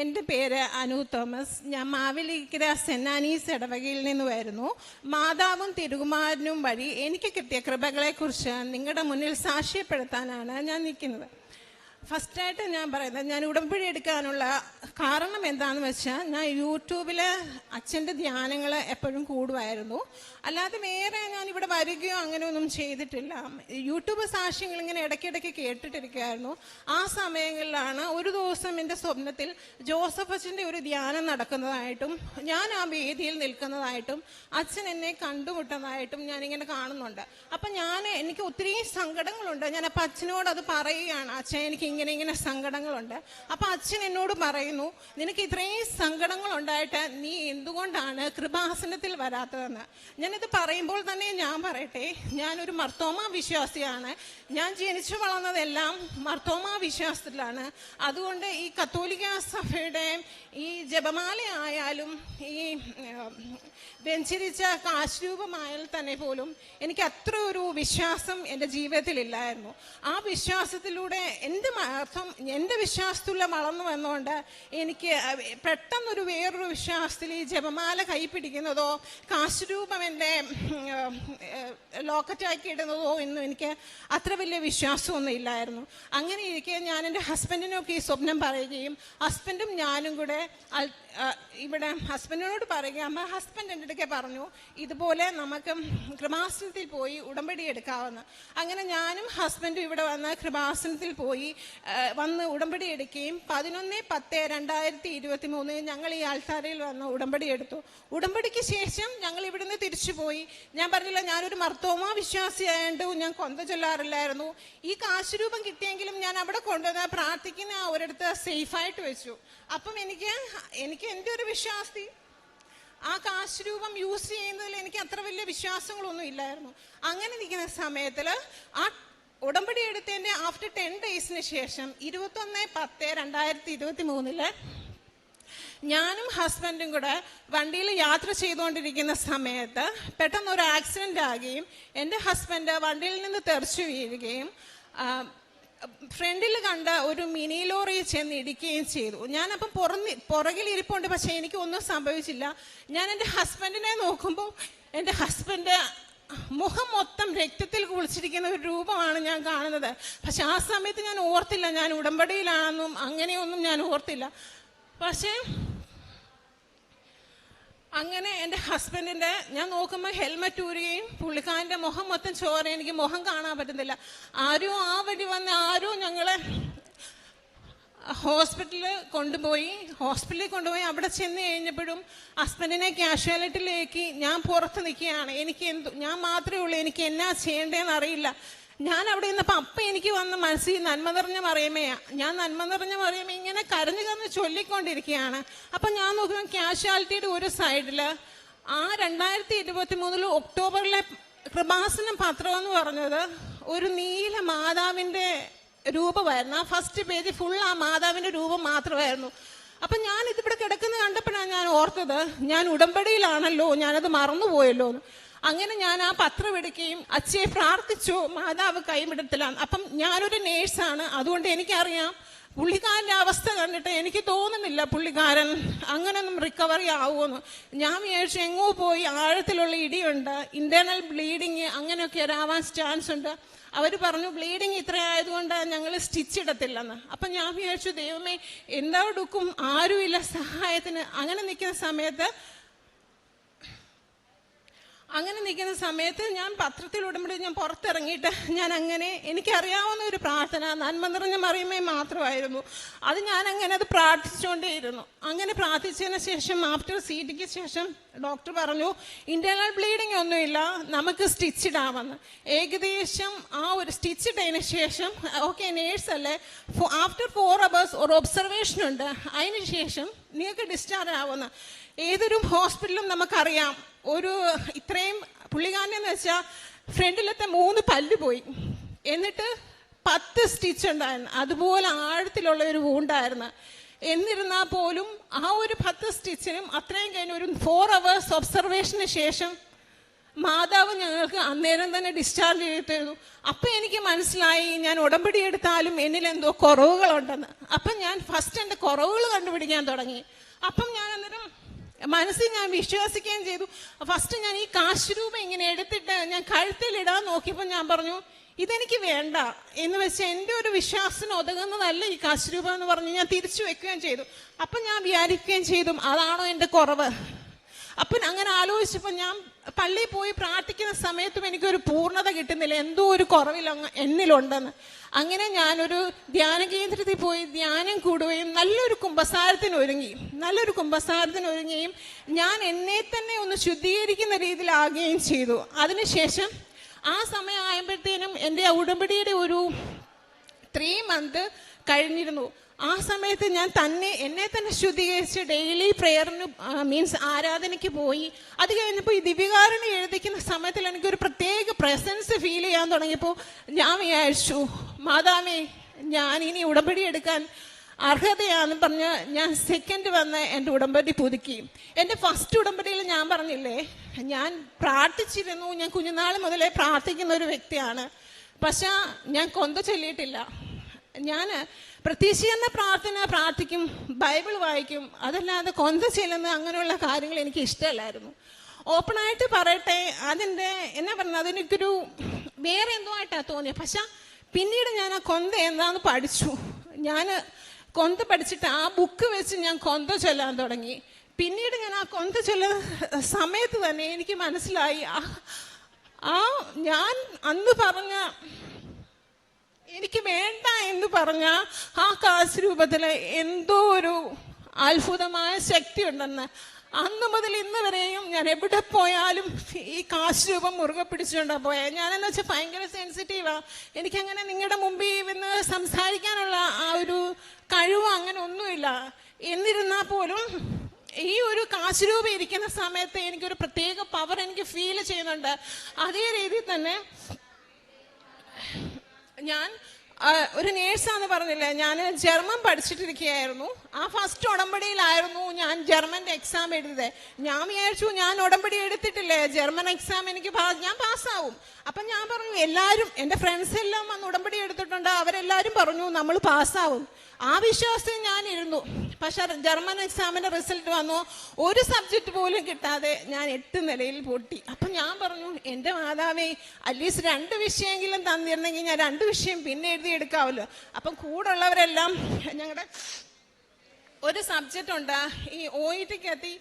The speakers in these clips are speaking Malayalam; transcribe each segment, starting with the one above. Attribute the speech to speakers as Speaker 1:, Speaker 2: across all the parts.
Speaker 1: എന്റെ പേര് അനു തോമസ്. ഞാൻ മാവേലിക്കര സെന്നാനീസ് ഇടവകയിൽ നിന്ന് വരുന്നു. മാതാവും തിരുകുമാരനും വഴി എനിക്ക് കിട്ടിയ കൃപകളെക്കുറിച്ച് നിങ്ങളുടെ മുന്നിൽ സാക്ഷ്യപ്പെടുത്താനാണ് ഞാൻ നിൽക്കുന്നത്. ഫസ്റ്റായിട്ട് ഞാൻ പറയുന്നത് ഞാൻ ഉടമ്പടി എടുക്കാനുള്ള കാരണം എന്താണെന്ന് വെച്ചാൽ ഞാൻ യൂട്യൂബിൽ അച്ഛന്റെ ധ്യാനങ്ങൾ എപ്പോഴും കൂടുമായിരുന്നു അല്ലാതെ വേറെ ഞാൻ ഇവിടെ വരികയോ അങ്ങനെയൊന്നും ചെയ്തിട്ടില്ല. യൂട്യൂബ് സാക്ഷ്യങ്ങൾ ഇങ്ങനെ ഇടയ്ക്കിടയ്ക്ക് കേട്ടിട്ടിരിക്കുകയായിരുന്നു. ആ സമയങ്ങളിലാണ് ഒരു ദിവസം എന്റെ സ്വപ്നത്തിൽ ജോസഫ് അച്ഛന്റെ ഒരു ധ്യാനം നടക്കുന്നതായിട്ടും ഞാൻ ആ വേദിയിൽ നിൽക്കുന്നതായിട്ടും അച്ഛൻ എന്നെ കണ്ടുമുട്ടുന്നതായിട്ടും ഞാനിങ്ങനെ കാണുന്നുണ്ട്. അപ്പം ഞാൻ എനിക്ക് ഒത്തിരി സങ്കടങ്ങളുണ്ട്. ഞാൻ അപ്പം അച്ഛനോട് അത് പറയുകയാണ് അച്ഛൻ എനിക്ക് ഇങ്ങനെ ഇങ്ങനെ സങ്കടങ്ങളുണ്ട്. അപ്പം അച്ഛൻ എന്നോട് പറയുന്നു നിനക്ക് ഇത്രയും സങ്കടങ്ങൾ ഉണ്ടായിട്ട് നീ എന്തുകൊണ്ടാണ് കൃപാസനത്തിൽ വരാത്തതെന്ന്? ഞാനിത് പറയുമ്പോൾ തന്നെ ഞാൻ പറയട്ടെ ഞാനൊരു മർത്തോമ വിശ്വാസിയാണ്. ഞാൻ ജനിച്ചു വളർന്നതെല്ലാം മർത്തോമ വിശ്വാസത്തിലാണ്. അതുകൊണ്ട് ഈ കത്തോലിക്ക സഭയുടെ ഈ ജപമാല ആയാലും ഈ വ്യഞ്ചരിച്ച കാശ്രൂപമായാൽ തന്നെ പോലും എനിക്ക് അത്ര ഒരു വിശ്വാസം എന്റെ ജീവിതത്തിൽ ഇല്ലായിരുന്നു ആ വിശ്വാസത്തിലൂടെ എന്റെ അർത്ഥം എന്റെ വിശ്വാസത്തിലൂടെ വളർന്നു വന്നുകൊണ്ട് എനിക്ക് പെട്ടെന്നൊരു വേറൊരു വിശ്വാസത്തിൽ ഈ ജപമാല കൈ പിടിക്കുന്നതോ കാശ്രൂപം എന്റെ ലോക്കറ്റാക്കി ഇടുന്നതോ എന്നും എനിക്ക് അത്ര വലിയ വിശ്വാസമൊന്നും ഇല്ലായിരുന്നു. അങ്ങനെ ഇരിക്കെ ഞാൻ എന്റെ ഹസ്ബൻഡിനൊക്കെ ഈ സ്വപ്നം പറയുകയും ഹസ്ബൻഡും ഞാനും കൂടെ ഇവിടെ ഹസ്ബൻഡിനോട് പറയുക അമ്മ ഹസ്ബൻഡ് എന്റെ അടുക്കെ പറഞ്ഞു ഇതുപോലെ നമുക്ക് കൃപാസനത്തിൽ പോയി ഉടമ്പടി എടുക്കാവുന്ന. അങ്ങനെ ഞാനും ഹസ്ബൻഡും ഇവിടെ വന്ന് കൃപാസനത്തിൽ പോയി വന്ന് ഉടമ്പടി എടുക്കുകയും പതിനൊന്ന് പത്ത് രണ്ടായിരത്തി ഇരുപത്തി മൂന്ന് ഞങ്ങൾ ഈ ആൾത്താരയിൽ വന്ന് ഉടമ്പടി എടുത്തു. ഉടമ്പടിക്ക് ശേഷം ഞങ്ങൾ ഇവിടുന്ന് തിരിച്ചു പോയി. ഞാൻ പറഞ്ഞില്ല ഞാനൊരു മർത്തോമാ വിശ്വാസിയായതുകൊണ്ട് ഞാൻ കൊന്ത ചൊല്ലാറില്ലായിരുന്നു. ഈ കാശുരൂപം കിട്ടിയെങ്കിലും ഞാൻ അവിടെ കൊണ്ടുവന്ന് പ്രാർത്ഥിക്കുന്ന ഒരിടത്ത് സേഫായിട്ട് വെച്ചു. അപ്പം എനിക്ക് എനിക്ക് എന്റെ ഒരു വിശ്വാസി? ആ കാശ് രൂപം യൂസ് ചെയ്യുന്നതിൽ എനിക്ക് അത്ര വലിയ വിശ്വാസങ്ങളൊന്നും ഇല്ലായിരുന്നു. അങ്ങനെ നിൽക്കുന്ന സമയത്തിൽ ആ ഉടമ്പടി എടുത്തതിന്റെ ആഫ്റ്റർ ടെൻ ഡേയ്സിന് ശേഷം ഇരുപത്തൊന്ന് പത്ത് രണ്ടായിരത്തി ഇരുപത്തി മൂന്നിൽ ഞാനും ഹസ്ബൻഡും കൂടെ വണ്ടിയിൽ യാത്ര ചെയ്തുകൊണ്ടിരിക്കുന്ന സമയത്ത് പെട്ടെന്ന് ഒരു ആക്സിഡന്റ് ആകുകയും എന്റെ ഹസ്ബൻഡ് വണ്ടിയിൽ നിന്ന് തെറിച്ചു വീഴുകയും ഫ്രണ്ടിൽ കണ്ട ഒരു മിനി ലോറിയിൽ ചെന്ന് ഇടിക്കുകയും ചെയ്തു. ഞാനപ്പം പുറന്ന് പുറകിൽ ഇരിപ്പുണ്ട് പക്ഷെ എനിക്ക് ഒന്നും സംഭവിച്ചില്ല. ഞാൻ എന്റെ ഹസ്ബൻഡിനെ നോക്കുമ്പോൾ എന്റെ ഹസ്ബൻഡ് മുഖം മൊത്തം രക്തത്തിൽ കുളിച്ചിരിക്കുന്ന ഒരു രൂപമാണ് ഞാൻ കാണുന്നത്. പക്ഷെ ആ സമയത്ത് ഞാൻ ഓർത്തില്ല ഞാൻ ഉടമ്പടിയിലാണെന്നും അങ്ങനെയൊന്നും ഞാൻ ഓർത്തില്ല. പക്ഷേ അങ്ങനെ എന്റെ ഹസ്ബൻഡിന്റെ ഞാൻ നോക്കുമ്പോൾ ഹെൽമെറ്റ് ഊരുകയും പുള്ളിക്കാരന്റെ മുഖം മൊത്തം ചോര എനിക്ക് മുഖം കാണാൻ പറ്റുന്നില്ല. ആരും ആ വഴി വന്ന് ആരും ഞങ്ങളെ ഹോസ്പിറ്റലിൽ കൊണ്ടുപോയി. ഹോസ്പിറ്റലിൽ കൊണ്ടുപോയി. അവിടെ ചെന്ന് കഴിഞ്ഞപ്പോഴും ഹസ്ബൻഡിനെ ക്യാഷ്വാലിറ്റിയിലേക്ക് ഞാൻ പുറത്ത് നിൽക്കുകയാണ്. എനിക്ക് എന്തു ഞാൻ മാത്രമേ ഉള്ളൂ. എനിക്ക് എന്നാ ചെയ്യേണ്ടതെന്ന് അറിയില്ല. ഞാൻ അവിടെ നിന്നപ്പോൾ അപ്പം എനിക്ക് വന്ന് മനസ്സിൽ നന്മ നിറഞ്ഞ മറിയമേ ഞാൻ നന്മ നിറഞ്ഞ മറിയമേ ഇങ്ങനെ കരഞ്ഞു കരഞ്ഞ് ചൊല്ലിക്കൊണ്ടിരിക്കുകയാണ്. അപ്പം ഞാൻ നോക്കുമ്പോൾ കാഷ്വാലിറ്റിയുടെ ഒരു സൈഡിൽ ആ രണ്ടായിരത്തി ഇരുപത്തി മൂന്നിൽ ഒക്ടോബറിലെ കൃപാസന പത്രം എന്ന് പറഞ്ഞത് ഒരു നീല മാതാവിന്റെ രൂപമായിരുന്നു. ആ ഫസ്റ്റ് പേജ് ഫുൾ ആ മാതാവിന്റെ രൂപം മാത്രമായിരുന്നു. അപ്പം ഞാൻ ഇതിവിടെ കിടക്കുന്നത് കണ്ടപ്പോഴാണ് ഞാൻ ഓർത്തത് ഞാൻ ഉടമ്പടിയിലാണല്ലോ ഞാനത് മറന്നുപോയല്ലോ എന്ന് അങ്ങനെ ഞാൻ ആ പത്രം എടുക്കുകയും അച്ഛയെ പ്രാർത്ഥിച്ചു മാതാവ് കൈവിടത്തിലാണ്. അപ്പം ഞാനൊരു നേഴ്സാണ് അതുകൊണ്ട് എനിക്കറിയാം. പുള്ളിക്കാരന്റെ അവസ്ഥ കണ്ടിട്ട് എനിക്ക് തോന്നുന്നില്ല പുള്ളിക്കാരൻ അങ്ങനൊന്നും റിക്കവറി ആവുമെന്ന്. ഞാൻ വിചാരിച്ചു എങ്ങോ പോയി ആഴത്തിലുള്ള ഇടിയുണ്ട് ഇന്റേണൽ ബ്ലീഡിങ് അങ്ങനെയൊക്കെ ഒരാവാൻ ചാൻസ് ഉണ്ട്. അവർ പറഞ്ഞു ബ്ലീഡിങ് ഇത്രയായതുകൊണ്ട് ഞങ്ങൾ സ്റ്റിച്ച് ഇടത്തില്ലെന്ന്. അപ്പം ഞാൻ വിചാരിച്ചു ദൈവമേ എന്താ എടുക്കും? ആരുമില്ല സഹായത്തിന്. അങ്ങനെ നിൽക്കുന്ന സമയത്ത് അങ്ങനെ നിൽക്കുന്ന സമയത്ത് ഞാൻ പത്രത്തിൽ ഉടമ്പടി ഞാൻ പുറത്തിറങ്ങിയിട്ട് ഞാൻ അങ്ങനെ എനിക്കറിയാവുന്ന ഒരു പ്രാർത്ഥന നന്മ നിറഞ്ഞ മറിയുമേ മാത്രമായിരുന്നു. അത് ഞാൻ അങ്ങനെ അത് പ്രാർത്ഥിച്ചുകൊണ്ടേയിരുന്നു. അങ്ങനെ പ്രാർത്ഥിച്ചതിന് ശേഷം ആഫ്റ്റർ സി ഡിക്ക് ശേഷം ഡോക്ടർ പറഞ്ഞു ഇന്റേണൽ ബ്ലീഡിംഗ് ഒന്നുമില്ല നമുക്ക് സ്റ്റിച്ച് ഇടാമെന്ന് ഏകദേശം ആ ഒരു സ്റ്റിച്ച് ഇട്ടതിന് ശേഷം ഓക്കെ നേഴ്സ് അല്ലേ? ആഫ്റ്റർ ഫോർ അവേഴ്സ് ഒരു ഒബ്സർവേഷൻ ഉണ്ട് അതിന് ശേഷം നിങ്ങൾക്ക് ഡിസ്ചാർജ് ആവുമെന്ന്. ഏതൊരു ഹോസ്പിറ്റലും നമുക്കറിയാം. ഒരു ഇത്രയും പുള്ളിക്കാരനെന്ന് വെച്ചാൽ ഫ്രണ്ടിലത്തെ മൂന്ന് പല്ല് പോയി. എന്നിട്ട് പത്ത് സ്റ്റിച്ച് ഉണ്ടായിരുന്നു. അതുപോലെ ആഴത്തിലുള്ള ഒരു വൂണ്ടായിരുന്നു എന്നിരുന്നാൽ പോലും ആ ഒരു പത്ത് സ്റ്റിച്ചിനും അത്രയും കഴിഞ്ഞ ഒരു ഫോർ അവേഴ്സ് ഒബ്സർവേഷന് ശേഷം മാതാവ് ഞങ്ങൾക്ക് അന്നേരം തന്നെ ഡിസ്ചാർജ് ചെയ്തിരുന്നു അപ്പം എനിക്ക് മനസ്സിലായി ഞാൻ ഉടമ്പടി എടുത്താലും എന്നിൽ എന്തോ കുറവുകളുണ്ടെന്ന്. അപ്പം ഞാൻ ഫസ്റ്റ് എന്റെ കുറവുകൾ കണ്ടുപിടിക്കാൻ തുടങ്ങി. അപ്പം ഞാൻ അന്നേരം മനസ്സിൽ ഞാൻ വിശ്വസിക്കുകയും ചെയ്തു. ഫസ്റ്റ് ഞാൻ ഈ കാശ് രൂപ ഇങ്ങനെ എടുത്തിട്ട് ഞാൻ കഴുത്തിൽ ഇടാൻ നോക്കിയപ്പോൾ ഞാൻ പറഞ്ഞു ഇതെനിക്ക് വേണ്ട. എന്ന് വെച്ച് എന്റെ ഒരു വിശ്വാസത്തിന് ഒതുങ്ങുന്നതല്ല ഈ കാശ് രൂപ എന്ന് പറഞ്ഞ് ഞാൻ തിരിച്ചു വെക്കുകയും ചെയ്തു. അപ്പം ഞാൻ വിചാരിക്കുകയും ചെയ്തു അതാണോ എന്റെ കുറവ്? അപ്പം അങ്ങനെ ആലോചിച്ചപ്പോൾ ഞാൻ പള്ളിയിൽ പോയി പ്രാർത്ഥിക്കുന്ന സമയത്തും എനിക്കൊരു പൂർണത കിട്ടുന്നില്ല. എന്തോ ഒരു കുറവിൽ എന്നിലുണ്ടെന്ന്. അങ്ങനെ ഞാനൊരു ധ്യാന കേന്ദ്രത്തിൽ പോയി ധ്യാനം കൂടുകയും നല്ലൊരു കുംഭസാരത്തിന് ഒരുങ്ങി. നല്ലൊരു കുംഭസാരത്തിന് ഒരുങ്ങുകയും ഞാൻ എന്നെ തന്നെ ഒന്ന് ശുദ്ധീകരിക്കുന്ന രീതിയിലാകുകയും ചെയ്തു. അതിനുശേഷം ആ സമയം ആയപ്പോഴത്തേനും എന്റെ ഉടമ്പടിയുടെ ഒരു ത്രീ മന്ത് കഴിഞ്ഞിരുന്നു. ആ സമയത്ത് ഞാൻ തന്നെ എന്നെ തന്നെ ശുദ്ധീകരിച്ച് ഡെയിലി പ്രെയറിന് മീൻസ് ആരാധനയ്ക്ക് പോയി. അത് കഴിഞ്ഞപ്പോൾ ഈ ദിവ്യകാരണ എഴുതിക്കുന്ന സമയത്തിൽ എനിക്കൊരു പ്രത്യേക പ്രസൻസ് ഫീൽ ചെയ്യാൻ തുടങ്ങിയപ്പോൾ ഞാൻ വിചാരിച്ചു മാതാമേ ഞാൻ ഇനി ഉടമ്പടി എടുക്കാൻ അർഹതയാണെന്ന് പറഞ്ഞ് ഞാൻ സെക്കൻഡ് വന്ന് എന്റെ ഉടമ്പടി പുതുക്കി. എന്റെ ഫസ്റ്റ് ഉടമ്പടിയിൽ ഞാൻ പറഞ്ഞില്ലേ ഞാൻ പ്രാർത്ഥിച്ചിരുന്നു ഞാൻ കുഞ്ഞുനാൾ മുതലേ പ്രാർത്ഥിക്കുന്ന ഒരു വ്യക്തിയാണ്. പക്ഷേ ഞാൻ കൊന്ത ചൊല്ലിയിട്ടില്ല. ഞാൻ പ്രതീക്ഷിക്കുന്ന പ്രാർത്ഥന പ്രാർത്ഥിക്കും ബൈബിൾ വായിക്കും അതല്ലാതെ കൊന്ത ചെല്ലുന്ന അങ്ങനെയുള്ള കാര്യങ്ങൾ എനിക്ക് ഇഷ്ടമല്ലായിരുന്നു. ഓപ്പണായിട്ട് പറയട്ടെ അതിന്റെ എന്നാ പറഞ്ഞത് അതെനിക്കൊരു വേറെ എന്തോ ആയിട്ടാണ് തോന്നിയത് പക്ഷെ പിന്നീട് ഞാൻ ആ കൊന്ത എന്താന്ന് പഠിച്ചു. ഞാൻ കൊന്ത പഠിച്ചിട്ട് ആ ബുക്ക് വെച്ച് ഞാൻ കൊന്ത ചൊല്ലാൻ തുടങ്ങി. പിന്നീട് ഞാൻ ആ കൊന്ത ചൊല്ല സമയത്ത് തന്നെ എനിക്ക് മനസ്സിലായി ആ ഞാൻ അന്ന് പറഞ്ഞ എനിക്ക് വേണ്ട എന്ന് പറഞ്ഞ ആ കാശ് രൂപത്തിൽ എന്തോ ഒരു അത്ഭുതമായ ശക്തി ഉണ്ടെന്ന് അന്ന് മുതൽ ഇന്ന് വരെയും ഞാൻ എവിടെ പോയാലും ഈ കാശ് രൂപം മുറുകെ പിടിച്ചുകൊണ്ടാ പോയത് ഞാനെന്ന് വെച്ചാൽ ഭയങ്കര സെൻസിറ്റീവാ എനിക്കങ്ങനെ നിങ്ങളുടെ മുമ്പിൽ ഇന്ന് സംസാരിക്കാനുള്ള ആ ഒരു കഴിവ് അങ്ങനെ ഒന്നുമില്ല. എന്നിരുന്നാൽ പോലും ഈ ഒരു കാശ് രൂപം ഇരിക്കുന്ന സമയത്ത് എനിക്കൊരു പ്രത്യേക പവർ എനിക്ക് ഫീൽ ചെയ്യുന്നുണ്ട്. അതേ രീതിയിൽ തന്നെ ഞാൻ ഒരു നേഴ്സാന്ന് പറഞ്ഞില്ലേ ഞാൻ ജർമ്മൻ പഠിച്ചിട്ടിരിക്കുകയായിരുന്നു. ആ ഫസ്റ്റ് ഉടമ്പടിയിലായിരുന്നു ഞാൻ ജർമ്മന്റെ എക്സാം എഴുതിയത്. ഞാൻ വിചാരിച്ചു ഞാൻ ഉടമ്പടി എടുത്തിട്ടില്ലേ ജർമ്മൻ എക്സാം എനിക്ക് ഞാൻ പാസ്സാവും. അപ്പം ഞാൻ പറഞ്ഞു എല്ലാവരും എന്റെ ഫ്രണ്ട്സ് എല്ലാം വന്ന് ഉടമ്പടി എടുത്തിട്ടുണ്ട്. അവരെല്ലാവരും പറഞ്ഞു നമ്മൾ പാസ്സാവും. ആ വിശ്വാസത്തിൽ ഞാൻ ഇരുന്നു. പക്ഷെ ജർമ്മൻ എക്സാമിന്റെ റിസൾട്ട് വന്നു. ഒരു സബ്ജക്റ്റ് പോലും കിട്ടാതെ ഞാൻ എട്ട് നിലയിൽ പൊട്ടി. അപ്പം ഞാൻ പറഞ്ഞു എന്റെ മാതാവേ അറ്റ്ലീസ്റ്റ് രണ്ട് വിഷയമെങ്കിലും തന്നിരുന്നെങ്കിൽ ഞാൻ രണ്ട് വിഷയം പിന്നെ എഴുതി എടുക്കാമല്ലോ അപ്പം കൂടെ ഉള്ളവരെല്ലാം ഞങ്ങളുടെ ഒരു സബ്ജക്റ്റ് ഉണ്ട്. ഈ ഒ ഇ ടിക്കകത്ത്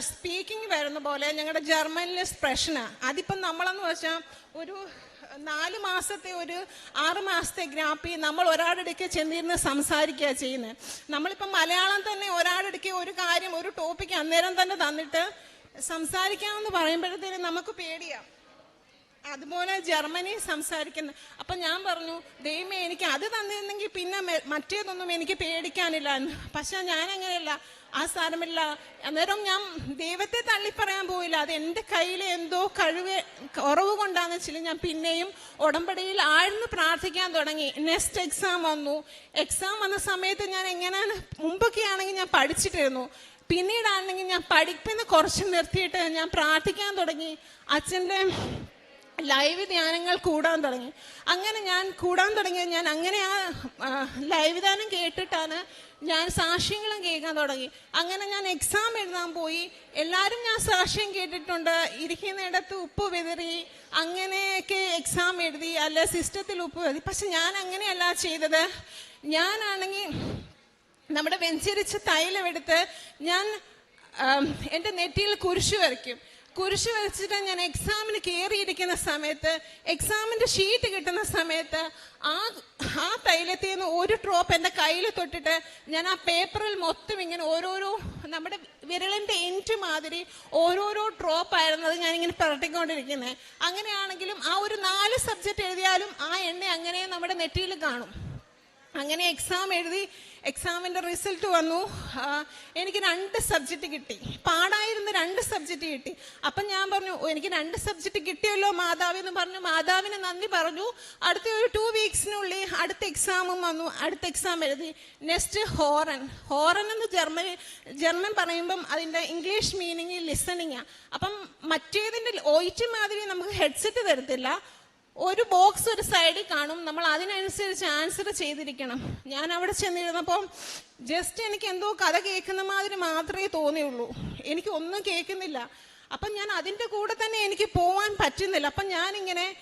Speaker 1: സ്പീക്കിംഗ് വരുന്ന പോലെ ഞങ്ങളുടെ ജർമ്മനിലെ സ്പ്രഷന അതിപ്പം നമ്മളെന്ന് വെച്ചാൽ ഒരു നാല് മാസത്തെ ഒരു ആറ് മാസത്തെ ഗ്രാപ്പി നമ്മൾ ഒരാളുടെക്ക് ചെന്നിരുന്ന് സംസാരിക്കുക ചെയ്യുന്നത് നമ്മളിപ്പം മലയാളം തന്നെ ഒരാളുടെക്ക് ഒരു കാര്യം ഒരു ടോപ്പിക്ക് അന്നേരം തന്നെ തന്നിട്ട് സംസാരിക്കാമെന്ന് പറയുമ്പോഴത്തേനും നമുക്ക് പേടിയാം. അതുപോലെ ജർമ്മനി സംസാരിക്കുന്ന അപ്പം ഞാൻ പറഞ്ഞു ദൈവമേ എനിക്ക് അത് തന്നിരുന്നെങ്കിൽ പിന്നെ മറ്റേതൊന്നും എനിക്ക് പേടിക്കാനില്ല എന്ന്. പക്ഷെ ഞാൻ അങ്ങനെയല്ല ആ സാരമില്ല. അന്നേരം ഞാൻ ദൈവത്തെ തള്ളിപ്പറയാൻ പോയില്ല. അത് എന്റെ കയ്യിൽ എന്തോ കഴിവ് കുറവ് കൊണ്ടാന്ന് വെച്ചാൽ ഞാൻ പിന്നെയും ഉടമ്പടിയിൽ ആഴ്ന്ന് പ്രാർത്ഥിക്കാൻ തുടങ്ങി. നെക്സ്റ്റ് എക്സാം വന്നു. എക്സാം വന്ന സമയത്ത് ഞാൻ എങ്ങനെയാണ് മുമ്പൊക്കെ ആണെങ്കിൽ ഞാൻ പഠിച്ചിട്ടിരുന്നു. പിന്നീടാണെങ്കിൽ ഞാൻ പഠിപ്പിന്ന് കുറച്ച് നിർത്തിയിട്ട് ഞാൻ പ്രാർത്ഥിക്കാൻ തുടങ്ങി. അച്ഛന്റെ ലൈവ് ധ്യാനങ്ങൾ കൂടാൻ തുടങ്ങി. അങ്ങനെ ഞാൻ കൂടാൻ തുടങ്ങിയത് ഞാൻ അങ്ങനെ ആ ലൈവ് ധ്യാനം കേട്ടിട്ടാണ് ഞാൻ സാക്ഷ്യങ്ങളും കേൾക്കാൻ തുടങ്ങി. അങ്ങനെ ഞാൻ എക്സാം എഴുതാൻ പോയി. എല്ലാവരും ഞാൻ സാക്ഷ്യം കേട്ടിട്ടുണ്ട്. ഇരിക്കുന്നിടത്ത് ഉപ്പ് വിതറി അങ്ങനെയൊക്കെ എക്സാം എഴുതി അല്ല സിസ്റ്റത്തിൽ ഉപ്പ് വിതറി. പക്ഷെ ഞാൻ അങ്ങനെയല്ല ചെയ്തത്. ഞാനാണെങ്കിൽ നമ്മുടെ വെഞ്ചരിച്ച തൈലം എടുത്ത് ഞാൻ എന്റെ നെറ്റിയിൽ കുരിശ് വരയ്ക്കും. കുരിശ് വെച്ചിട്ട് ഞാൻ എക്സാമിന് കയറിയിരിക്കുന്ന സമയത്ത് എക്സാമിന്റെ ഷീറ്റ് കിട്ടുന്ന സമയത്ത് ആ ആ തൈലത്തിൽ നിന്ന് ഒരു ഡ്രോപ്പ് എന്റെ കയ്യിൽ തൊട്ടിട്ട് ഞാൻ ആ പേപ്പറിൽ മൊത്തം ഇങ്ങനെ ഓരോരോ നമ്മുടെ വിരലിന്റെ എന്റ് മാതിരി ഓരോരോ ഡ്രോപ്പ് അത് ഞാനിങ്ങനെ പുരട്ടിക്കൊണ്ടിരിക്കുന്നത് അങ്ങനെയാണെങ്കിലും ആ ഒരു നാല് സബ്ജക്റ്റ് എഴുതിയാലും ആ എണ്ണ അങ്ങനെ നമ്മുടെ നെറ്റിയിൽ കാണും. അങ്ങനെ എക്സാം എഴുതി എക്സാമിന്റെ റിസൾട്ട് വന്നു. എനിക്ക് രണ്ട് സബ്ജക്റ്റ് കിട്ടി. പാടായിരുന്ന രണ്ട് സബ്ജക്റ്റ് കിട്ടി. അപ്പം ഞാൻ പറഞ്ഞു എനിക്ക് രണ്ട് സബ്ജക്റ്റ് കിട്ടിയല്ലോ മാതാവ് എന്ന് പറഞ്ഞു. മാതാവിന് നന്ദി പറഞ്ഞു. അടുത്ത ഒരു ടു വീക്സിനുള്ളിൽ അടുത്ത എക്സാമും വന്നു. അടുത്ത എക്സാം എഴുതി. നെക്സ്റ്റ് ഹോറൻ ഹോറൻ എന്ന് ജർമ്മൻ ജർമ്മൻ പറയുമ്പം അതിന്റെ ഇംഗ്ലീഷ് മീനിങ് ലിസണിങ്ങാണ് അപ്പം മറ്റേതിന്റെ ഒയിറ്റ് മാതിരി നമുക്ക് ഹെഡ്സെറ്റ് തരത്തില്ല. ഒരു ബോക്സ് ഒരു സൈഡിൽ കാണും. നമ്മൾ അതിനനുസരിച്ച് ആൻസർ ചെയ്തിരിക്കണം. ഞാൻ അവിടെ ചെന്നിരുന്നപ്പോൾ ജസ്റ്റ് എനിക്ക് എന്തോ കഥ കേൾക്കുന്ന മാതിരി മാത്രമേ തോന്നിയുള്ളൂ. എനിക്ക് ഒന്നും കേൾക്കുന്നില്ല. അപ്പം ഞാൻ അതിന്റെ കൂടെ തന്നെ എനിക്ക് പോവാൻ പറ്റുന്നില്ല. അപ്പം ഞാനിങ്ങനെ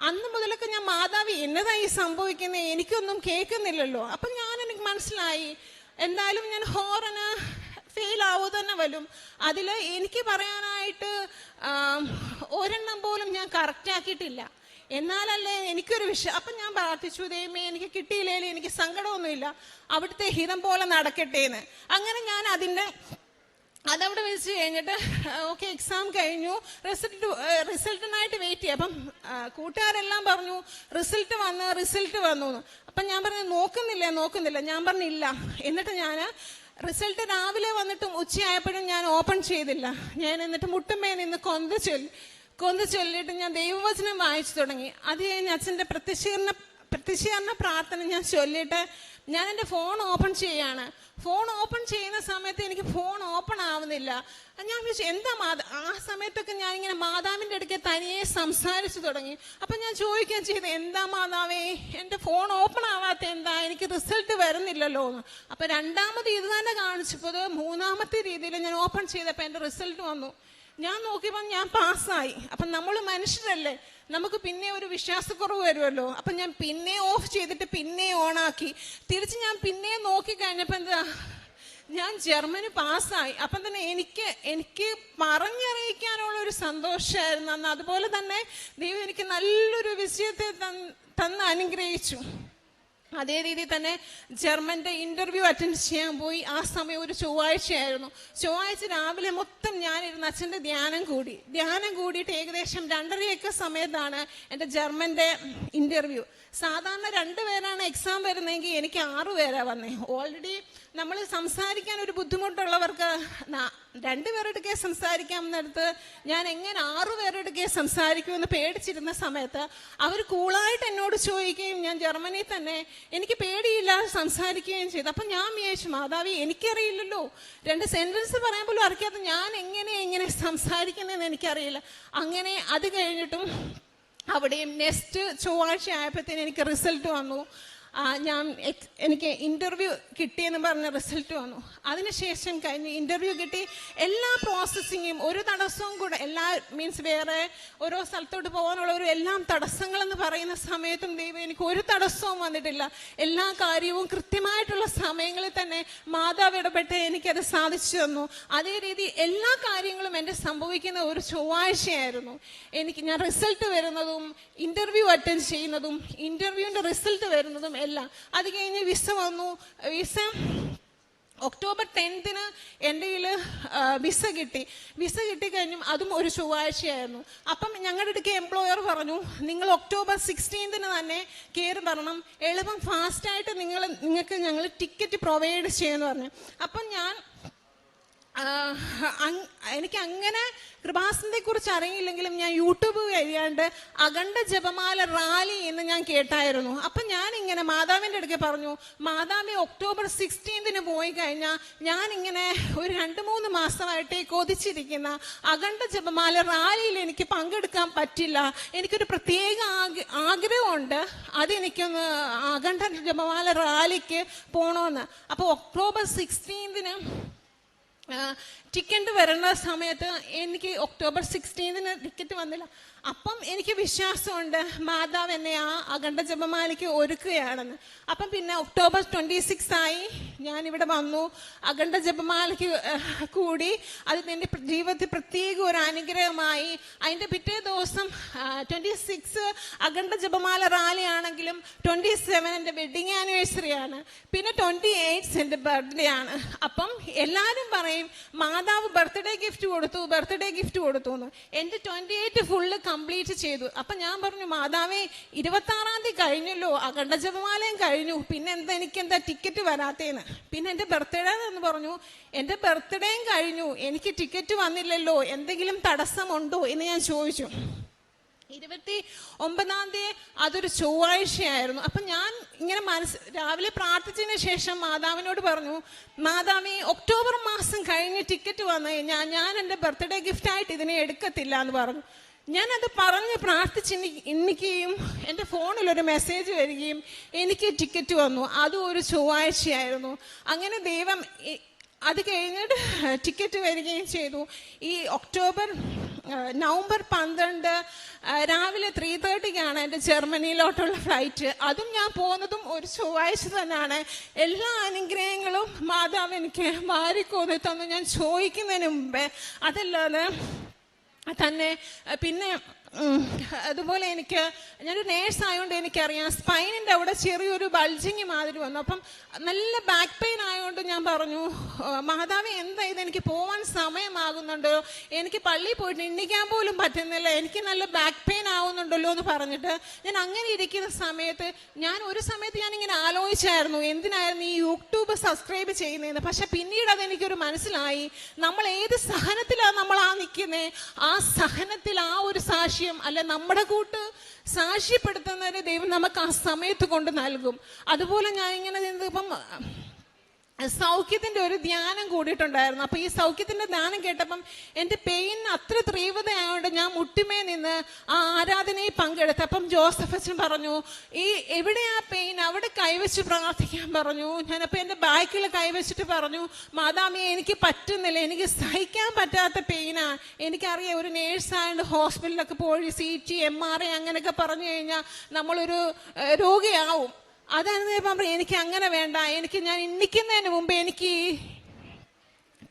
Speaker 1: അന്ന് മുതലൊക്കെ ഞാൻ മാതാവി എന്നതായി സംഭവിക്കുന്നത് എനിക്കൊന്നും കേൾക്കുന്നില്ലല്ലോ. അപ്പം ഞാൻ എനിക്ക് മനസ്സിലായി. എന്തായാലും ഞാൻ ഹോറന് ഫെയിൽ ആവുക തന്നെ വരും. അതിൽ എനിക്ക് പറയാനായിട്ട് ഒരെണ്ണം പോലും ഞാൻ കറക്റ്റ് ആക്കിയിട്ടില്ല. എന്നാലല്ലേ എനിക്കൊരു വിഷയം അപ്പം ഞാൻ പ്രാർത്ഥിച്ചു ദൈവമേ എനിക്ക് കിട്ടിയില്ലേലും എനിക്ക് സങ്കടമൊന്നുമില്ല. അവിടുത്തെ ഹിതം പോലെ നടക്കട്ടെ എന്ന് അങ്ങനെ ഞാൻ അതിന്റെ അതവിടെ വെച്ച് കഴിഞ്ഞിട്ട് ഓക്കെ എക്സാം കഴിഞ്ഞു. റിസൾട്ട് റിസൾട്ടിനായിട്ട് വെയിറ്റ് ചെയ്യാം അപ്പം കൂട്ടുകാരെല്ലാം പറഞ്ഞു റിസൾട്ട് വന്ന് റിസൾട്ട് വന്നു. അപ്പം ഞാൻ പറഞ്ഞു നോക്കുന്നില്ല നോക്കുന്നില്ല. ഞാൻ പറഞ്ഞില്ല എന്നിട്ട് ഞാൻ റിസൾട്ട് രാവിലെ വന്നിട്ടും ഉച്ചയായപ്പോഴും ഞാൻ ഓപ്പൺ ചെയ്തില്ല. ഞാൻ എന്നിട്ട് മുട്ടുമേ നിന്ന് കൊന്ത ചൊല്ലി കൊന്ത ചൊല്ലിയിട്ട് ഞാൻ ദൈവവചനം വായിച്ചു തുടങ്ങി. അത് കഴിഞ്ഞ് അച്ഛന്റെ പ്രത്യക്ഷീകരണ പ്രത്യക്ഷീകരണ പ്രാർത്ഥന ഞാൻ ചൊല്ലിയിട്ട് ഞാൻ എന്റെ ഫോൺ ഓപ്പൺ ചെയ്യാണ്. ഫോൺ ഓപ്പൺ ചെയ്യുന്ന സമയത്ത് എനിക്ക് ഫോൺ ഓപ്പൺ ആവുന്നില്ല. ഞാൻ വിളിച്ചു എന്താ മാതാ ആ സമയത്തൊക്കെ ഞാൻ ഇങ്ങനെ മാതാവിന്റെ അടുക്കെ തനിയെ സംസാരിച്ചു തുടങ്ങി. അപ്പം ഞാൻ ചോദിക്കാൻ ചെയ്ത് എന്താ മാതാവേ എന്റെ ഫോൺ ഓപ്പൺ ആവാത്ത എന്താ? എനിക്ക് റിസൾട്ട് വരുന്നില്ലല്ലോ എന്ന്. അപ്പം രണ്ടാമത് ഇത് തന്നെ കാണിച്ചപ്പോൾ മൂന്നാമത്തെ രീതിയിൽ ഞാൻ ഓപ്പൺ ചെയ്തപ്പോൾ എന്റെ റിസൾട്ട് വന്നു. ഞാൻ നോക്കിയപ്പോൾ ഞാൻ പാസ്സായി. അപ്പം നമ്മൾ മനുഷ്യരല്ലേ? നമുക്ക് പിന്നെ ഒരു വിശ്വാസക്കുറവ് വരുമല്ലോ. അപ്പം ഞാൻ പിന്നെ ഓഫ് ചെയ്തിട്ട് പിന്നെ ഓണാക്കി. തിരിച്ച് ഞാൻ പിന്നെ നോക്കി കഴിഞ്ഞപ്പോൾ എന്താ? ഞാൻ ജർമ്മന് പാസ്സായി. അപ്പം തന്നെ എനിക്ക് എനിക്ക് പറഞ്ഞറിയിക്കാനുള്ള ഒരു സന്തോഷമായിരുന്നു അന്ന്. അതുപോലെ തന്നെ ദൈവം എനിക്ക് നല്ലൊരു വിജയത്തെ തന്ന് അനുഗ്രഹിച്ചു. അതേ രീതി തന്നെ ജർമ്മന്റെ ഇന്റർവ്യൂ അറ്റൻഡ് ചെയ്യാൻ പോയി. ആ സമയം ഒരു ചൊവ്വാഴ്ചയായിരുന്നു. ചൊവ്വാഴ്ച രാവിലെ മൊത്തം ഞാനിരുന്ന് അച്ഛന്റെ ധ്യാനം കൂടി. ധ്യാനം കൂടിയിട്ട് ഏകദേശം രണ്ടരയൊക്കെ സമയത്താണ് എന്റെ ജർമ്മന്റെ ഇന്റർവ്യൂ സാധാരണ രണ്ട് പേരാണ് എക്സാം വരുന്നതെങ്കിൽ എനിക്ക് ആറു പേരാണ് വന്നേ. ഓൾറെഡി നമ്മൾ സംസാരിക്കാൻ ഒരു ബുദ്ധിമുട്ടുള്ളവർക്ക് രണ്ട് പേരെടുക്കെ സംസാരിക്കാമെന്നടുത്ത് ഞാൻ എങ്ങനെ ആറു പേരെടുക്കെ സംസാരിക്കുമെന്ന് പേടിച്ചിരുന്ന സമയത്ത് അവർ കൂളായിട്ട് എന്നോട് ചോദിക്കുകയും ഞാൻ ജർമ്മനിയിൽ തന്നെ എനിക്ക് പേടിയില്ലാതെ സംസാരിക്കുകയും ചെയ്തു. അപ്പം ഞാൻ വിചാരിച്ചു മാതാവി എനിക്കറിയില്ലല്ലോ. രണ്ട് സെന്റൻസ് പറയാൻ പോലും അറിയാത്ത ഞാൻ എങ്ങനെ എങ്ങനെ സംസാരിക്കുന്നതെന്ന് എനിക്കറിയില്ല. അങ്ങനെ അത് കഴിഞ്ഞിട്ടും അവിടെയും നെക്സ്റ്റ് ചൊവ്വാഴ്ച ആയപ്പോഴത്തേന് എനിക്ക് റിസൾട്ട് വന്നു. ഞാൻ എനിക്ക് ഇന്റർവ്യൂ കിട്ടിയെന്ന് പറഞ്ഞ റിസൾട്ട് വന്നു. അതിനുശേഷം കഴിഞ്ഞ് ഇന്റർവ്യൂ കിട്ടി. എല്ലാ പ്രോസസ്സിങ്ങും ഒരു തടസ്സവും കൂടെ എല്ലാ മീൻസ് വേറെ ഓരോ സ്ഥലത്തോട്ട് പോകാനുള്ള ഒരു എല്ലാം തടസ്സങ്ങളെന്ന് പറയുന്ന സമയത്തും ദൈവം എനിക്ക് ഒരു തടസ്സവും വന്നിട്ടില്ല. എല്ലാ കാര്യവും കൃത്യമായിട്ടുള്ള സമയങ്ങളിൽ തന്നെ മാതാവ് ഇടപെട്ട് എനിക്കത് സാധിച്ചു തന്നു. അതേ രീതി എല്ലാ കാര്യങ്ങളും എന്റെ സംഭവിക്കുന്ന ഒരു ചൊവ്വാഴ്ചയായിരുന്നു. എനിക്ക് ഞാൻ റിസൾട്ട് വരുന്നതും ഇന്റർവ്യൂ അറ്റൻഡ് ചെയ്യുന്നതും ഇന്റർവ്യൂവിന്റെ റിസൾട്ട് വരുന്നതും എല്ലാം അത് കഴിഞ്ഞ് വിസ വന്നു. വിസ ഒക്ടോബർ ടെൻത്തിന് എന്റെ കയ്യിൽ വിസ കിട്ടി. വിസ കിട്ടിക്കഴിഞ്ഞും അതും ഒരു ചൊവ്വാഴ്ചയായിരുന്നു. അപ്പം ഞങ്ങളുടെ അടുക്ക് എംപ്ലോയർ പറഞ്ഞു നിങ്ങൾ ഒക്ടോബർ സിക്സ്റ്റീൻത്തിന് തന്നെ കയറി വരണം. എളുപ്പം ഫാസ്റ്റായിട്ട് നിങ്ങൾ നിങ്ങൾക്ക് ഞങ്ങൾ ടിക്കറ്റ് പ്രൊവൈഡ് ചെയ്യുമെന്ന് പറഞ്ഞു. അപ്പം ഞാൻ എനിക്ക് അങ്ങനെ കൃപാസനത്തെ കുറിച്ച് അറിയില്ലെങ്കിലും ഞാൻ യൂട്യൂബ് കഴിയാണ്ട് അഖണ്ഡ ജപമാല റാലി എന്ന് ഞാൻ കേട്ടായിരുന്നു. അപ്പം ഞാൻ ഇങ്ങനെ മാതാവിന്റെ അടുക്കെ പറഞ്ഞു മാതാവി ഒക്ടോബർ സിക്സ്റ്റീൻത്തിന് പോയി കഴിഞ്ഞാൽ ഞാൻ ഇങ്ങനെ ഒരു രണ്ട് മൂന്ന് മാസമായിട്ട് കൊതിച്ചിരിക്കുന്ന അഖണ്ഡ ജപമാല റാലിയിൽ എനിക്ക് പങ്കെടുക്കാൻ പറ്റില്ല. എനിക്കൊരു പ്രത്യേക ആഗ്ര- ആഗ്രഹമുണ്ട്. അതെനിക്കൊന്ന് അഖണ്ഡ ജപമാല റാലിക്ക് പോകണമെന്ന് അപ്പോൾ ഒക്ടോബർ സിക്സ്റ്റീൻത്തിന് ടിക്കറ്റ് വരുന്ന സമയത്ത് എനിക്ക് ഒക്ടോബർ സിക്സ്റ്റീൻത്തിന് ടിക്കറ്റ് വന്നില്ല. അപ്പം എനിക്ക് വിശ്വാസമുണ്ട് മാതാവ് എന്നെ ആ അഖണ്ഡ ജപമാലയ്ക്ക് ഒരുക്കുകയാണെന്ന്. അപ്പം പിന്നെ ഒക്ടോബർ ട്വന്റി സിക്സ് ആയി ഇവിടെ വന്നു. അഖണ്ഡ ജപമാലയ്ക്ക് കൂടി അത് എന്റെ ജീവിതത്തിൽ പ്രത്യേക ഒരു അനുഗ്രഹമായി. അതിന്റെ പിറ്റേ ദിവസം ട്വന്റി സിക്സ് അഖണ്ഡ ജപമാല റാലി ആണെങ്കിലും ട്വന്റി സെവൻ എന്റെ വെഡിങ് ആനിവേഴ്സറി ആണ്. പിന്നെ ട്വന്റി എയ്റ്റ്സ് എന്റെ ബർത്ത്ഡേ ആണ്. അപ്പം എല്ലാവരും പറയും മാതാവ് ബർത്ത്ഡേ ഗിഫ്റ്റ് കൊടുത്തു ബർത്ത്ഡേ ഗിഫ്റ്റ് കൊടുത്തു എന്ന്. എന്റെ ട്വന്റി എയ്റ്റ് ഫുള്ള് കംപ്ലീറ്റ് ചെയ്തു. അപ്പൊ ഞാൻ പറഞ്ഞു മാതാവേ ഇരുപത്തി ആറാം തീയതി കഴിഞ്ഞല്ലോ അഖണ്ഡ ജപമാലയം കഴിഞ്ഞു. പിന്നെ എന്താ എനിക്ക് എന്താ ടിക്കറ്റ് വരാത്തേന്ന്? പിന്നെ എന്റെ ബർത്ത്ഡേ എന്ന് പറഞ്ഞു എന്റെ ബർത്ത്ഡേയും കഴിഞ്ഞു. എനിക്ക് ടിക്കറ്റ് വന്നില്ലല്ലോ. എന്തെങ്കിലും തടസ്സമുണ്ടോ? എന്ന് ഞാൻ ചോദിച്ചു. ഇരുപത്തി ഒമ്പതാം തീയതി അതൊരു ചൊവ്വാഴ്ചയായിരുന്നു. അപ്പം ഞാൻ ഇങ്ങനെ മനസ്സ് രാവിലെ പ്രാർത്ഥിച്ചതിന് ശേഷം മാതാവിനോട് പറഞ്ഞു മാതാവി ഒക്ടോബർ മാസം കഴിഞ്ഞ് ടിക്കറ്റ് വന്നു. കഴിഞ്ഞാൽ ഞാൻ എന്റെ ബർത്ത്ഡേ ഗിഫ്റ്റായിട്ട് ഇതിനെ എടുക്കത്തില്ല എന്ന് പറഞ്ഞു. ഞാനത് പറഞ്ഞ് പ്രാർത്ഥിച്ച് ഇന്നിക്കുകയും എന്റെ ഫോണിൽ ഒരു മെസ്സേജ് വരികയും എനിക്ക് ടിക്കറ്റ് വന്നു. അതും ഒരു ചൊവ്വാഴ്ചയായിരുന്നു. അങ്ങനെ ദൈവം അത് കഴിഞ്ഞിട്ട് ടിക്കറ്റ് വരികയും ചെയ്തു. ഈ ഒക്ടോബർ നവംബർ പന്ത്രണ്ട് രാവിലെ ത്രീ തേർട്ടിക്കാണ് എന്റെ ജർമ്മനിയിലോട്ടുള്ള ഫ്ലൈറ്റ്. അതും ഞാൻ പോകുന്നതും ഒരു ചൊവ്വാഴ്ച തന്നെയാണ്. എല്ലാ അനുഗ്രഹങ്ങളും മാതാവ് എനിക്ക് മാറിക്കോന്നി തന്നു. ഞാൻ ചോദിക്കുന്നതിന് മുമ്പേ അതല്ലാതെ തന്നെ പിന്നെ അതുപോലെ എനിക്ക് ഞാനൊരു നേഴ്സ് ആയതുകൊണ്ട് എനിക്കറിയാം സ്പൈനിന്റെ അവിടെ ചെറിയൊരു ബൾജിങ് മാതിരി വന്നു. അപ്പം നല്ല ബാക്ക് പെയിൻ ആയതുകൊണ്ട് ഞാൻ പറഞ്ഞു മാതാവ് എന്താ ഇത്? എനിക്ക് പോവാൻ സമയമാകുന്നുണ്ടോ? എനിക്ക് പള്ളിയിൽ പോയിട്ട് എണ്ണിക്കാൻ പോലും പറ്റുന്നില്ല. എനിക്ക് നല്ല ബാക്ക് പെയിൻ ആവുന്നുണ്ടല്ലോ എന്ന് പറഞ്ഞിട്ട് ഞാൻ അങ്ങനെ ഇരിക്കുന്ന സമയത്ത് ഞാൻ ഒരു സമയത്ത് ഞാൻ ഇങ്ങനെ ആലോചിച്ചായിരുന്നു എന്തിനായിരുന്നു ഈ യൂട്യൂബ് സബ്സ്ക്രൈബ് ചെയ്യുന്നതെന്ന്. പക്ഷെ പിന്നീട് അതെനിക്കൊരു മനസ്സിലായി നമ്മൾ ഏത് സഹനത്തിലാണ് നമ്മൾ ആ നിൽക്കുന്നത് ആ സഹനത്തിൽ ആ ഒരു സാക്ഷ്യം അല്ല നമ്മുടെ കൂട്ട് സാക്ഷ്യപ്പെടുത്തുന്നതിന് ദൈവം നമുക്ക് ആ സമയത്ത് കൊണ്ട് നൽകും. അതുപോലെ ഞാൻ ഇങ്ങനെ ഇപ്പം സൗഖ്യത്തിന്റെ ഒരു ധ്യാനം കൂടിയിട്ടുണ്ടായിരുന്നു. അപ്പൊ ഈ സൗഖ്യത്തിന്റെ ധ്യാനം കേട്ടപ്പം എന്റെ പെയിൻ അത്ര തീവ്രതയായതുകൊണ്ട് ഞാൻ മുട്ടിമേ നിന്ന് ആ ആരാധനയിൽ പങ്കെടുത്തു അപ്പം ജോസഫ് അച്ഛൻ പറഞ്ഞു ഈ എവിടെ ആ പെയിൻ അവിടെ കൈവച്ച് പ്രാർത്ഥിക്കാൻ പറഞ്ഞു. ഞാനപ്പോൾ എന്റെ ബാക്കിൽ കൈവച്ചിട്ട് പറഞ്ഞു മാതാമി എനിക്ക് പറ്റുന്നില്ല. എനിക്ക് സഹിക്കാൻ പറ്റാത്ത പെയിനാ എനിക്കറിയാം ഒരു നേഴ്സായതുകൊണ്ട് ഹോസ്പിറ്റലിലൊക്കെ പോയി C T M R I അങ്ങനെയൊക്കെ പറഞ്ഞു കഴിഞ്ഞാൽ നമ്മളൊരു രോഗിയാവും. അതാണ് പറഞ്ഞു എനിക്ക് അങ്ങനെ വേണ്ട. എനിക്ക് ഞാൻ ഇന്നിക്കുന്നതിന് മുമ്പ് എനിക്ക്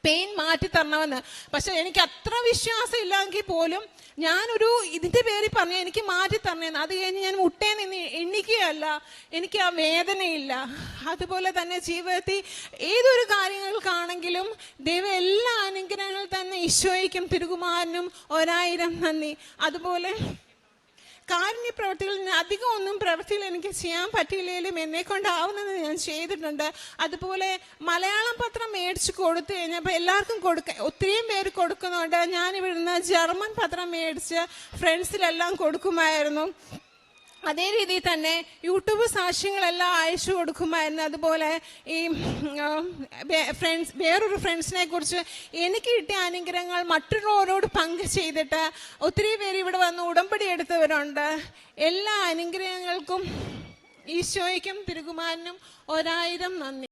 Speaker 1: പെയിൻ മാറ്റി തരണമെന്ന്. പക്ഷെ എനിക്ക് അത്ര വിശ്വാസം ഇല്ലെങ്കിൽ പോലും ഞാനൊരു ഇതിന്റെ പേരിൽ പറഞ്ഞു എനിക്ക് മാറ്റി തരണേന്ന് അത് കഴിഞ്ഞ് ഞാൻ മുട്ടേ നിന്ന് എണ്ണിക്കുകയല്ല. എനിക്ക് ആ വേദനയില്ല. അതുപോലെ തന്നെ ജീവിതത്തിൽ ഏതൊരു കാര്യങ്ങൾക്കാണെങ്കിലും ദൈവം എല്ലാ അനുഗ്രഹങ്ങളും തന്നെ ഈശോയ്ക്കും തിരുകുമാരനും. ഒരായിരം നന്ദി. അതുപോലെ കാരുണ്യ പ്രവൃത്തികളിൽ നിന്ന് അധികം ഒന്നും പ്രവൃത്തിയിൽ എനിക്ക് ചെയ്യാൻ പറ്റിയില്ലെങ്കിലും എന്നെ കൊണ്ടാവുന്നത് ഞാൻ ചെയ്തിട്ടുണ്ട്. അതുപോലെ മലയാളം പത്രം മേടിച്ച് കൊടുത്തു കഴിഞ്ഞപ്പോൾ എല്ലാവർക്കും കൊടുക്ക ഒത്തിരിയും പേര് കൊടുക്കുന്നുണ്ട്. ഞാൻ ഇവിടുന്ന് ജർമ്മൻ പത്രം മേടിച്ച് ഫ്രണ്ട്സിലെല്ലാം കൊടുക്കുമായിരുന്നു. അതേ രീതിയിൽ തന്നെ യൂട്യൂബ് സാക്ഷ്യങ്ങളെല്ലാം അയച്ചു കൊടുക്കുമായിരുന്നു. അതുപോലെ ഈ ഫ്രണ്ട്സ് വേറൊരു ഫ്രണ്ട്സിനെ കുറിച്ച് എനിക്ക് കിട്ടിയ അനുഗ്രഹങ്ങൾ മറ്റുള്ളവരോട് പങ്ക് ചെയ്തിട്ട് ഒത്തിരി പേര് ഇവിടെ വന്ന് ഉടമ്പടി എടുത്തവരുണ്ട്. എല്ലാ അനുഗ്രഹങ്ങൾക്കും ഈശോയ്ക്കും തിരുകുമാരനും ഒരായിരം നന്ദി.